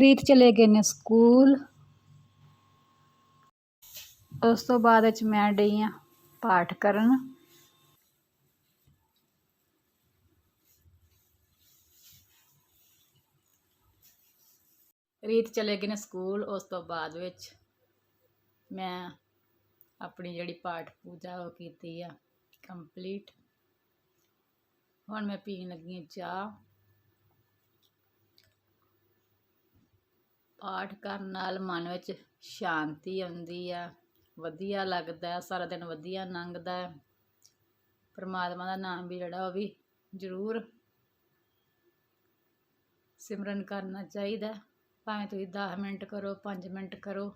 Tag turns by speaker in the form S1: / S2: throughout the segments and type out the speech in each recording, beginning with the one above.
S1: ਰੀਤ ਚਲੇ ਗਏ ਨੇ ਸਕੂਲ। ਉਸ ਤੋਂ ਬਾਅਦ ਵਿੱਚ ਮੈਂ ਡਈ ਆ ਪਾਠ ਕਰਨ। ਰੀਤ ਚਲੇ ਗਏ ਨੇ ਸਕੂਲ। ਉਸ ਤੋਂ ਬਾਅਦ ਵਿੱਚ ਮੈਂ ਆਪਣੀ ਜਿਹੜੀ ਪਾਠ ਪੂਜਾ ਉਹ ਕੀਤੀ ਆ ਕੰਪਲੀਟ। ਹੁਣ ਮੈਂ ਪੀਣ ਲੱਗੀ ਹਾਂ ਚਾਹ। ਪਾਠ ਕਰਨ ਨਾਲ ਮਨ ਵਿੱਚ ਸ਼ਾਂਤੀ ਆਉਂਦੀ ਆ, ਵਧੀਆ ਲੱਗਦਾ, ਸਾਰਾ ਦਿਨ ਵਧੀਆ ਲੰਘਦਾ ਪਰਮਾਤਮਾ ਦਾ ਨਾਮ ਵੀ ਜਿਹੜਾ ਉਹ ਵੀ ਜ਼ਰੂਰ ਸਿਮਰਨ ਕਰਨਾ ਚਾਹੀਦਾ ਭਾਵੇਂ ਤੁਸੀਂ 10 ਮਿੰਟ ਕਰੋ 5 ਮਿੰਟ ਕਰੋ,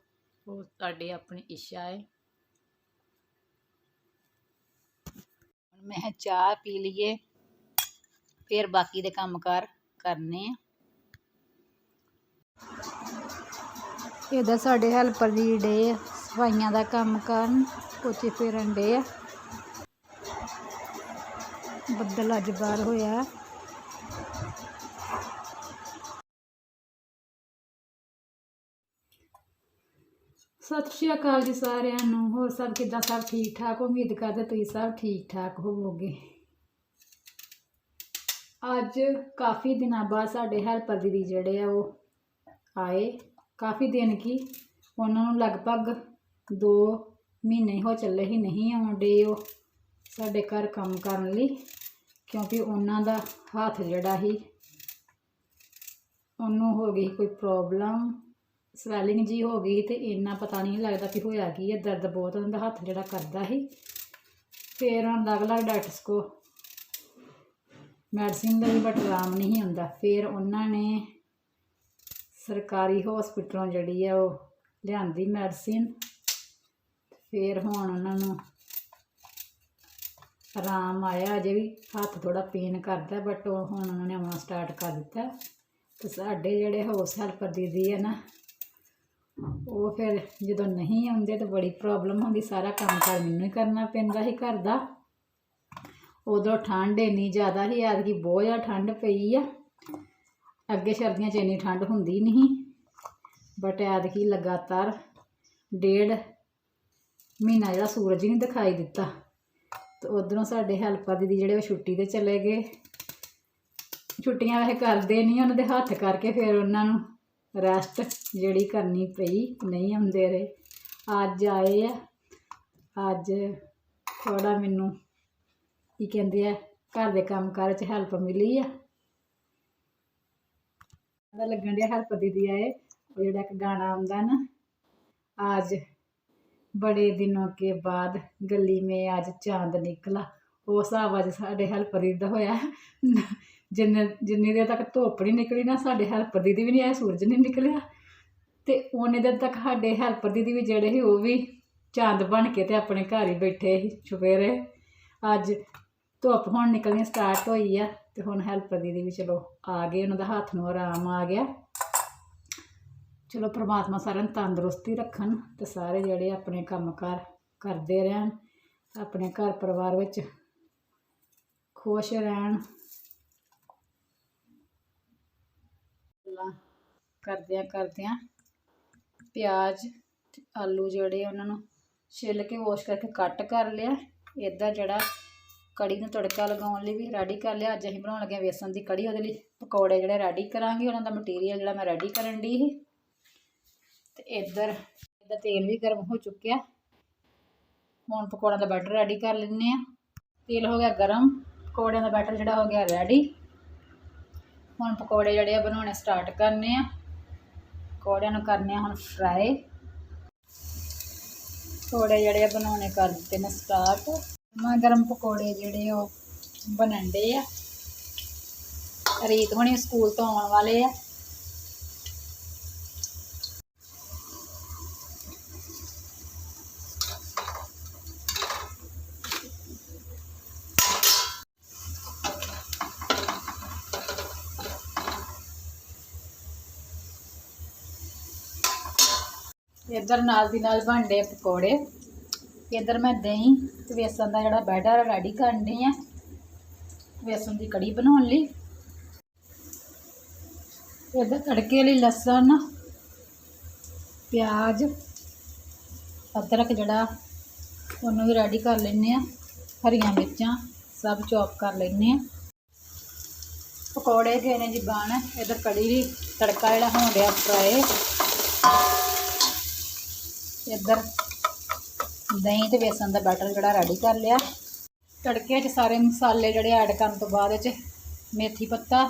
S1: ਉਹ ਤੁਹਾਡੀ ਆਪਣੀ ਇੱਛਾ ਹੈ। ਮੈਂ ਚਾਹ ਪੀ ਲਈਏ, ਫਿਰ ਬਾਕੀ ਦੇ ਕੰਮਕਾਰ ਕਰਨੇ ਆ। ਇਹਦਾ ਸਾਡੇ ਹੈਲਪਰ ਜੀ ਡੇ ਆ, ਸਫਾਈਆਂ ਦਾ ਕੰਮ ਕਰਨ, ਪੋਚੇ ਫੇਰਨ ਡੇ ਆ। ਬੱਦਲ ਅੱਜ ਬਾਹਰ ਹੋਇਆ। ਸਤਿ ਸ਼੍ਰੀ ਅਕਾਲ ਜੀ ਸਾਰਿਆਂ ਨੂੰ, ਹੋਰ ਸਭ ਕਿੱਦਾਂ, ਸਭ ਠੀਕ ਠਾਕ? ਉਮੀਦ ਕਰਦੇ ਤੁਸੀਂ ਸਭ ਠੀਕ ਠਾਕ ਹੋਵੋਗੇ। ਅੱਜ ਕਾਫੀ ਦਿਨਾਂ ਬਾਅਦ ਸਾਡੇ ਹੈਲਪਰ ਦੀਦੀ ਜਿਹੜੇ ਆ ਉਹ ਆਏ। ਕਾਫੀ ਦਿਨ ਕੀ ਉਹਨਾਂ ਨੂੰ ਲਗਭਗ 2 ਮਹੀਨੇ ਹੋ ਚੱਲੇ ਹੀ ਨਹੀਂ ਆਉਂਦੇ ਉਹ ਸਾਡੇ ਘਰ ਕੰਮ ਕਰਨ ਲਈ, ਕਿਉਂਕਿ ਉਹਨਾਂ ਦਾ ਹੱਥ ਜਿਹੜਾ ਹੀ ਉਹਨੂੰ ਹੋ ਗਈ ਕੋਈ ਪ੍ਰੋਬਲਮ ਸਵੈਲਿੰਗ ਜੀ ਹੋ ਗਈ ਤੇ ਇੰਨਾ ਪਤਾ ਨਹੀਂ ਲੱਗਦਾ ਕਿ ਹੋਇਆ ਕੀ ਹੈ ਦਰਦ ਬਹੁਤ ਉਹਨਾਂ ਦਾ ਹੱਥ ਜਿਹੜਾ ਕਰਦਾ ਸੀ। ਫਿਰ ਉਹਨਾਂ ਅਲੱਗ ਅਲੱਗ ਡਾਕਟਰਸ ਕੋ ਮੈਡੀਸਿਨ ਦਾ ਵੀ ਬਟ ਆਰਾਮ ਨਹੀਂ ਹੁੰਦਾ, ਫਿਰ ਉਹਨਾਂ ਨੇ ਸਰਕਾਰੀ ਹਸਪੀਟਲੋਂ ਜਿਹੜੀ ਆ ਉਹ ਲਿਆਂਦੀ ਮੈਡੀਸਿਨ ਫਿਰ ਹੁਣ ਉਹਨਾਂ ਨੂੰ ਆਰਾਮ ਆਇਆ, ਅਜੇ ਵੀ ਹੱਥ ਥੋੜਾ ਪੇਨ ਕਰਦਾ ਬਟ ਉਹ ਹੁਣ ਉਹਨਾਂ ਨੇ ਆਉਣਾ ਸਟਾਰਟ ਕਰ ਦਿੱਤਾ। ਤੇ ਸਾਡੇ ਜਿਹੜੇ ਹਾਊਸ ਹੈਲਪਰ ਦੀਦੀ ਹੈ ਨਾ, ਉਹ ਫਿਰ ਜਦੋਂ ਨਹੀਂ ਆਉਂਦੇ ਤਾਂ ਬੜੀ ਪ੍ਰੋਬਲਮ ਹੁੰਦੀ, ਸਾਰਾ ਕੰਮ ਕਰ ਮੈਨੂੰ ਹੀ ਕਰਨਾ ਪੈਂਦਾ ਸੀ ਘਰ ਦਾ। ਉਦੋਂ ਠੰਡ ਇੰਨੀ ਜ਼ਿਆਦਾ ਸੀ, ਐਤਕੀ ਬਹੁਤ ਜ਼ਿਆਦਾ ਠੰਡ ਪਈ ਆ। ਅੱਗੇ ਸਰਦੀਆਂ 'ਚ ਇੰਨੀ ਠੰਡ ਹੁੰਦੀ ਨਹੀਂ ਬਟ ਐਤਕੀ ਲਗਾਤਾਰ ਡੇਢ ਮਹੀਨਾ ਜਿਹੜਾ ਸੂਰਜ ਹੀ ਨਹੀਂ ਦਿਖਾਈ ਦਿੱਤਾ। ਤੇ ਉਧਰੋਂ ਸਾਡੇ ਹੈਲਪਰ ਦੀਦੀ ਜਿਹੜੇ ਉਹ ਛੁੱਟੀ ਤੇ ਚਲੇ ਗਏ। ਛੁੱਟੀਆਂ ਵੈਸੇ ਕਰਦੇ ਨਹੀਂ, ਉਹਨਾਂ ਦੇ ਹੱਥ ਕਰਕੇ ਫਿਰ ਉਹਨਾਂ ਨੂੰ ਰੈਸਟ ਜਿਹੜੀ ਕਰਨੀ ਪਈ, ਨਹੀਂ ਆਉਂਦੇ ਰਹੇ। ਅੱਜ ਆਏ ਆ, ਅੱਜ ਥੋੜਾ ਮੈਨੂੰ ਕੀ ਕਹਿੰਦੇ ਆ, ਘਰ ਦੇ ਕੰਮ ਕਾਰ 'ਚ ਹੈਲਪ ਮਿਲੀ ਆ। ਦਾ ਲੱਗਣ ਡਿਆ ਹਰਪਤੀ ਦੀ ਆਏ, ਉਹ ਜਿਹੜਾ ਇੱਕ ਗਾਣਾ ਆਉਂਦਾ ਨਾ ਆਜ ਬੜੇ ਦਿਨੋਂ ਕੇ ਬਾਅਦ ਗਲੀ ਮੇ ਅੱਜ ਚਾਂਦ ਨਿਕਲਾ। ਉਹ ਹਿਸਾਬ ਅੱਜ ਸਾਡੇ ਹਰਪਤੀ ਦਾ ਹੋਇਆ। ਜਿੰਨੇ, ਜਿੰਨੀ ਦੇਰ ਤੱਕ ਧੁੱਪ ਨਹੀਂ ਨਿਕਲੀ ਨਾ, ਸਾਡੇ ਹਰਪਤੀ ਦੀ ਵੀ ਨਹੀਂ ਆਇਆ ਸੂਰਜ ਨਹੀਂ ਨਿਕਲਿਆ। ਤੇ ਉਹਨੇ ਦਿਨ ਤੱਕ ਸਾਡੇ ਹਰਪਤੀ ਦੀ ਵੀ ਜਿਹੜੇ ਸੀ, ਉਹ ਵੀ ਚਾਂਦ ਬਣ ਕੇ ਤੇ ਆਪਣੇ ਘਰ ਹੀ ਬੈਠੇ ਸੀ ਛੁਪੇਰੇ ਅੱਜ ਧੁੱਪ ਹੁਣ ਨਿਕਲਣੀ ਸਟਾਰਟ ਹੋਈ ਆ। ਤੇ ਹੁਣ ਹੈਲਪਰ ਦੀਦੀ ਵੀ ਚਲੋ ਆ ਗਏ, ਉਹਨਾਂ ਦਾ ਹੱਥ ਨੂੰ ਆਰਾਮ ਆ ਗਿਆ। ਚਲੋ ਪ੍ਰਮਾਤਮਾ ਸਾਰਿਆਂ ਨੂੰ ਤੰਦਰੁਸਤੀ ਰੱਖਣ ਤੇ ਸਾਰੇ ਜਿਹੜੇ ਆਪਣੇ ਕੰਮਕਾਰ ਕਰਦੇ ਰਹਿਣ, ਆਪਣੇ ਘਰ ਪਰਿਵਾਰ ਵਿੱਚ ਖੁਸ਼ ਰਹਿਣ। ਗੱਲਾਂ ਕਰਦਿਆਂ ਕਰਦਿਆਂ ਪਿਆਜ਼ ਆਲੂ ਜਿਹੜੇ ਉਹਨਾਂ ਨੂੰ ਛਿੱਲ ਕੇ ਵਾਸ਼ ਕਰਕੇ ਕੱਟ ਕਰ ਲਿਆ। ਇੱਦਾਂ ਜਿਹੜਾ ਕੜੀ ਨੂੰ ਤੜਕਾ ਲਗਾਉਣ ਲਈ ਵੀ ਰੈਡੀ ਕਰ ਲਿਆ। ਅੱਜ ਅਸੀਂ ਬਣਾਉਣ ਲੱਗੇ ਹਾਂ ਵੇਸਣ ਦੀ ਕੜੀ ਉਹਦੇ ਲਈ। ਪਕੌੜੇ ਜਿਹੜੇ ਰੈਡੀ ਕਰਾਂਗੇ, ਉਹਨਾਂ ਦਾ ਮਟੀਰੀਅਲ ਜਿਹੜਾ ਮੈਂ ਰੈਡੀ ਕਰਨ ਦੀ ਸੀ। ਤੇ ਇੱਧਰ, ਇਹਦਾ ਤੇਲ ਵੀ ਗਰਮ ਹੋ ਚੁੱਕਿਆ। ਹੁਣ ਪਕੌੜਿਆਂ ਦਾ ਬੈਟਰ ਰੈਡੀ ਕਰ ਲੈਂਦੇ ਆ ਤੇਲ ਹੋ ਗਿਆ ਗਰਮ, ਪਕੌੜਿਆਂ ਦਾ ਬੈਟਰ ਜਿਹੜਾ ਹੋ ਗਿਆ ਰੈਡੀ ਹੁਣ ਪਕੌੜੇ ਜਿਹੜੇ ਆ ਬਣਾਉਣੇ ਸਟਾਰਟ ਕਰਨੇ ਆ। ਪਕੌੜਿਆਂ ਨੂੰ ਕਰਨੇ ਆ ਹੁਣ ਫਰਾਈ ਪਕੌੜੇ ਜਿਹੜੇ ਆ ਬਣਾਉਣੇ ਕਰ ਦਿੱਤੇ ਨੇ ਸਟਾਰਟ ਮਾ ਗਰਮ ਪਕੌੜੇ ਜਿਹੜੇ ਉਹ ਬਣਨ ਦੇ ਆ। ਰੀਤ ਹੁਣੀ ਸਕੂਲ ਤੋਂ ਆਉਣ ਵਾਲੇ ਆ। ਇੱਧਰ ਨਾਲ ਦੀ ਨਾਲ ਬਣਦੇ ਪਕੌੜੇ। ਇੱਧਰ ਮੈਂ ਦਹੀਂ ਤੇ ਵੇਸਣ ਦਾ ਜਿਹੜਾ ਬੈਟਰ ਰੈਡੀ ਕਰਨੀ ਆ। ਵੇਸਣ ਦੀ ਕੜੀ ਬਣਾਉਣ ਲਈ। ਇੱਧਰ ਤੜਕੇ ਲਈ ਲਸਣ, ਪਿਆਜ਼, ਅਦਰਕ ਜਿਹੜਾ, ਉਹਨੂੰ ਵੀ ਰੈਡੀ ਕਰ ਲੈਂਦੇ ਆ। ਹਰੀਆਂ ਮਿਰਚਾਂ ਸਭ ਚੌਪ ਕਰ ਲੈਂਦੇ ਆ। ਪਕੌੜੇ ਗਏ ਨੇ ਜੀ ਬਣ। ਇੱਧਰ ਕੜੀ ਵੀ ਤੜਕਾ ਜਿਹੜਾ ਹੋਣ ਡਿਆ ਫਰਾਏ। ਇੱਧਰ ਦਹੀਂ ਤੇ ਬੇਸਨ ਦਾ ਬੈਟਰ ਜਿਹੜਾ ਰੈਡੀ ਕਰ ਲਿਆ। ਤੜਕੇ 'ਚ ਸਾਰੇ ਮਸਾਲੇ ਜਿਹੜੇ ਐਡ ਕਰਨ ਤੋਂ ਬਾਅਦ 'ਚ ਮੇਥੀ ਪੱਤਾ,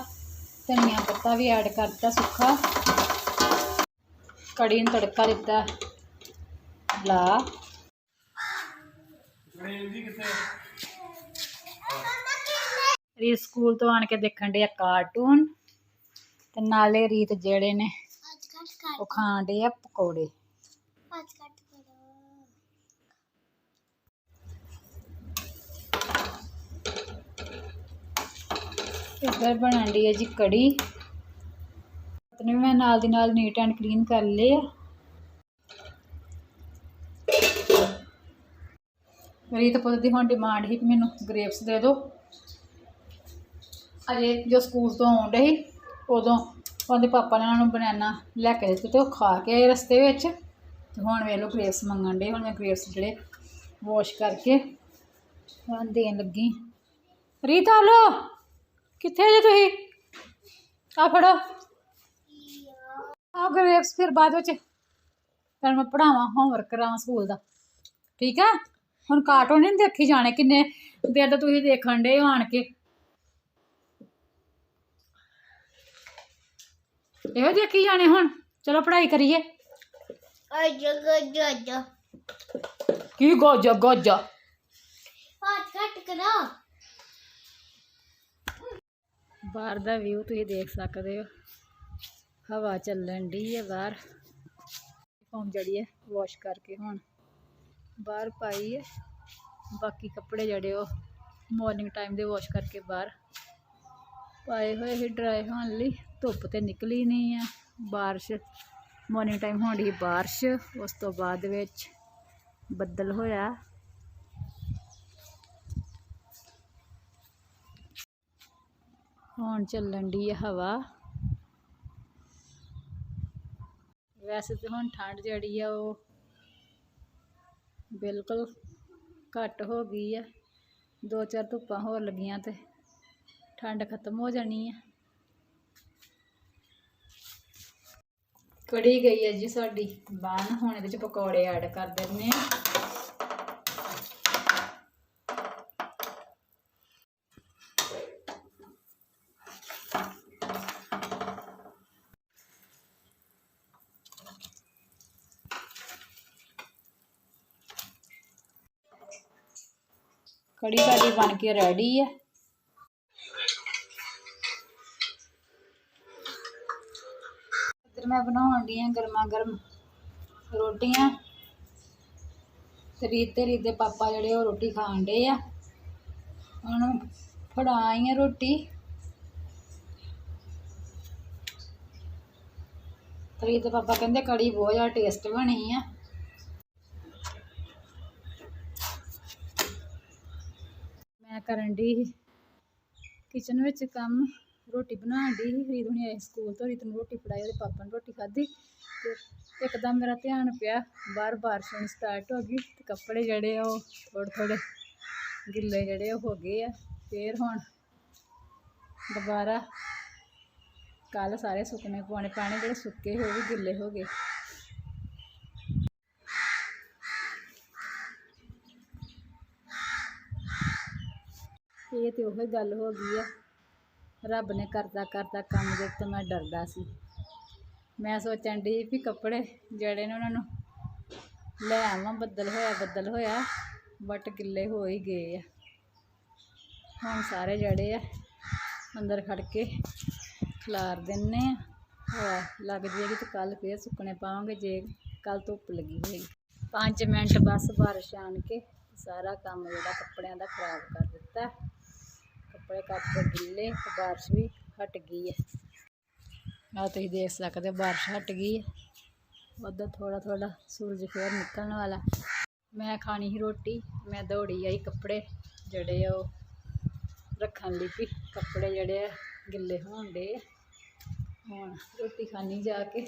S1: ਧਨੀਆ ਪੱਤਾ ਵੀ ਐਡ ਕਰਤਾ ਸੁੱਕਾ। ਕੜੀ ਨੂੰ ਤੜਕਾ ਦਿੱਤਾ ਲਾ ਰੀਤ ਸਕੂਲ ਤੋਂ ਆਣ ਕੇ ਦੇਖਣ ਦੇ ਆ ਕਾਰਟੂਨ ਤੇ ਨਾਲੇ ਰੀਤ ਜਿਹੜੇ ਨੇ, ਉਹ ਖਾਣ ਦੇ ਆ ਪਕੌੜੇ। ਇੱਧਰ ਬਣਨ ਦੀ ਹੈ ਜੀ ਕੜੀ। ਆਪਣੇ ਮੈਂ ਨਾਲ ਦੀ ਨਾਲ ਨੀਟ ਐਂਡ ਕਲੀਨ ਕਰ ਲਏ ਆ। ਰੀਤ ਪੁੱਤ ਦੀ ਹੁਣ ਡਿਮਾਂਡ ਸੀ ਕਿ ਮੈਨੂੰ ਗ੍ਰੇਪਸ ਦੇ ਦਿਓ। ਅਜੇ ਜੋ ਸਕੂਲ ਤੋਂ ਆਉਂਦੇ ਸੀ, ਉਦੋਂ ਉਹਦੇ ਪਾਪਾ ਨੇ ਉਹਨਾਂ ਨੂੰ ਬਨਾਨਾ ਲੈ ਕੇ ਦਿੱਤੇ ਤੇ ਉਹ ਖਾ ਕੇ ਆਏ ਰਸਤੇ ਵਿੱਚ। ਤੇ ਹੁਣ ਵੇਖ ਲਓ ਗ੍ਰੇਪਸ ਮੰਗਣ ਦੇ ਹੁਣ ਮੈਂ ਗ੍ਰੇਪਸ ਜਿਹੜੇ ਵਾਸ਼ ਕਰਕੇ ਦੇਣ ਲੱਗੀ। ਰੀਤ ਆ ਲੋ ਕਿੱਥੇ ਜੇ ਤੁਸੀਂ? ਆ ਫੜੋ। ਆ ਗ੍ਰੇਪਸ ਫਿਰ ਬਾਅਦ ਵਿੱਚ ਫਿਰ ਮੈਂ ਪੜਾਵਾਂ ਹੋਮਵਰਕ ਕਰਾਵਾਂ ਸਕੂਲ ਦਾ। ਠੀਕ ਆ? ਹੁਣ ਕਾਰਟੂਨ ਨਹੀਂ ਦੇਖੀ ਜਾਣੇ ਕਿੰਨੇ ਦੇਰ ਦਾ ਤੁਸੀਂ ਦੇਖਣ ਦੇ ਆਣ ਕੇ। ਇਹੋ ਦੇਖੀ ਜਾਣੇ ਹੁਣ? ਚਲੋ ਪੜ੍ਹਾਈ ਕਰੀਏ। ਕੀ ਗੋਜਾ ਗੋਜਾ?
S2: ਪਾਟ ਕੱਟ ਕਰਾ।
S1: ਬਾਹਰ ਦਾ ਵਿਊ ਤੁਸੀਂ ਦੇਖ ਸਕਦੇ ਹੋ। ਹਵਾ ਚੱਲਣ ਦੀ ਹੈ ਬਾਹਰ। ਫੋਮ ਜਿਹੜੀ ਹੈ ਵਾਸ਼ ਕਰਕੇ ਹੁਣ ਬਾਹਰ ਪਾਈ ਹੈ ਬਾਕੀ ਕੱਪੜੇ ਜਿਹੜੇ ਉਹ ਮਾਰਨਿੰਗ ਟਾਈਮ ਦੇ ਵਾਸ਼ ਕਰਕੇ ਬਾਹਰ ਪਾਏ ਹੋਏ ਸੀ ਡਰਾਈ ਹੋਣ ਲਈ। ਧੁੱਪ ਤੇ ਨਿਕਲੀ ਨਹੀਂ ਆ ਬਾਰਿਸ਼। ਮਾਰਨਿੰਗ ਟਾਈਮ ਹੋਣ ਦੀ ਬਾਰਿਸ਼। ਉਸ ਤੋਂ ਬਾਅਦ ਵਿੱਚ ਬੱਦਲ ਹੋਇਆ। ਹੁਣ ਚੱਲਣ ਦੀ ਹੈ ਹਵਾ। ਵੈਸੇ ਤਾਂ ਹੁਣ ਠੰਡ ਜਿਹੜੀ ਆ ਉਹ ਬਿਲਕੁਲ ਘੱਟ ਹੋ ਗਈ ਆ। ਦੋ ਚਾਰ ਧੁੱਪਾਂ ਹੋਰ ਲੱਗੀਆਂ ਤੇ ਠੰਡ ਖਤਮ ਹੋ ਜਾਣੀ ਆ। ਕੜੀ ਗਈ ਹੈ ਜੀ ਸਾਡੀ। ਬਣ ਹੁਣ ਇਹਦੇ ਚ ਪਕੌੜੇ ਐਡ ਕਰ ਦਿੰਨੇ ਆ। ਕੜੀ ਸਾਡੀ ਬਣ ਕੇ ਰੈਡੀ ਹੈ ਇੱਧਰ ਮੈਂ ਬਣਾਉਣ ਦੀ ਆ ਗਰਮਾ ਗਰਮ ਰੋਟੀਆਂ। ਤੇ ਰੀਤ ਦੇ ਪਾਪਾ ਜਿਹੜੇ ਉਹ ਰੋਟੀ ਖਾਣ ਡੇ ਆ। ਉਹਨੂੰ ਫੜਾ ਆ ਰੋਟੀ। ਤੇ ਦੇ ਪਾਪਾ ਕਹਿੰਦੇ ਕੜੀ ਬਹੁਤ ਜ਼ਿਆਦਾ ਟੇਸਟ ਬਣੀ ਆ ਮੈਂ ਕਰਨ ਦੀ ਕਿਚਨ ਵਿੱਚ ਕੰਮ, ਰੋਟੀ ਬਣਾਉਣ ਦੀ ਰੀਤ ਹੁਣੀ ਆਏ ਸਕੂਲ ਤੋਂ। ਰੀਤ ਨੂੰ ਰੋਟੀ ਫੜਾਈ, ਉਹਦੇ ਪਾਪਾ ਨੇ ਰੋਟੀ ਖਾਧੀ ਤੇ ਇੱਕਦਮ ਮੇਰਾ ਧਿਆਨ ਪਿਆ। ਬਾਹਰ ਬਾਰਿਸ਼ ਹੋਣੀ ਸਟਾਰਟ ਹੋ ਗਈ ਤੇ ਕੱਪੜੇ ਜਿਹੜੇ ਆ ਉਹ ਥੋੜ੍ਹੇ ਥੋੜ੍ਹੇ ਗਿੱਲੇ ਜਿਹੜੇ ਉਹ ਹੋ ਗਏ ਆ। ਫੇਰ ਹੁਣ ਦੁਬਾਰਾ ਕੱਲ ਸਾਰੇ ਸੁੱਕਣੇ ਪਾਉਣੇ ਪਾਣੇ ਜਿਹੜੇ ਸੁੱਕੇ ਹੋਏ ਵੀ ਗਿੱਲੇ ਹੋ ਗਏ। ਇਹ ਤੇ ਉਹੀ ਗੱਲ ਹੋ ਗਈ ਆ। ਰੱਬ ਨੇ ਕਰਦਾ ਕਰਦਾ ਕੰਮ ਦੇ ਤੋਂ ਮੈਂ ਡਰਦਾ ਸੀ। ਮੈਂ ਸੋਚਣ ਦੀ ਵੀ ਕੱਪੜੇ ਜਿਹੜੇ ਨੇ ਉਹਨਾਂ ਨੂੰ ਲੈ ਆਵਾਂ, ਬੱਦਲ ਹੋਇਆ ਬੱਦਲ ਹੋਇਆ ਬਟ ਗਿੱਲੇ ਹੋ ਹੀ ਗਏ ਆ। ਹੁਣ ਸਾਰੇ ਜਿਹੜੇ ਆ ਅੰਦਰ ਖੜ ਕੇ ਖਿਲਾਰ ਦਿੰਨੇ ਆ। ਹਵਾ ਲੱਗ ਜੇਗੀ ਤੇ ਕੱਲ ਫੇਰ ਸੁੱਕਣੇ ਪਾਵਾਂਗੇ ਜੇ ਕੱਲ ਧੁੱਪ ਲੱਗੀ ਹੋਏਗੀ 5 ਮਿੰਟ ਬਸ ਬਾਰਿਸ਼ ਆਣ ਕੇ ਸਾਰਾ ਕੰਮ ਜਿਹੜਾ ਕੱਪੜਿਆਂ ਦਾ ਖਰਾਬ ਕਰ ਦਿੱਤਾ। ਕੱਪੜੇ ਕੱਪ ਕੇ ਗਿੱਲੇ ਤੇ ਬਾਰਿਸ਼ ਵੀ ਹਟ ਗਈ ਹੈ। ਆ ਤੁਸੀਂ ਦੇਖ ਸਕਦੇ ਹੋ, ਬਾਰਿਸ਼ ਹਟ ਗਈ ਹੈ। ਉੱਧਰ ਥੋੜਾ ਥੋੜਾ ਸੂਰਜ ਫੇਰ ਨਿਕਲਣ ਵਾਲਾ। ਮੈਂ ਖਾਣੀ ਸੀ ਰੋਟੀ, ਮੈਂ ਦੌੜੀ ਆਈ ਕੱਪੜੇ ਜਿਹੜੇ ਆ ਉਹ ਰੱਖਣ ਲਈ ਵੀ। ਕੱਪੜੇ ਜਿਹੜੇ ਆ ਗਿੱਲੇ ਹੋਣ ਦੇ ਹੁਣ ਰੋਟੀ ਖਾਣੀ ਜਾ ਕੇ।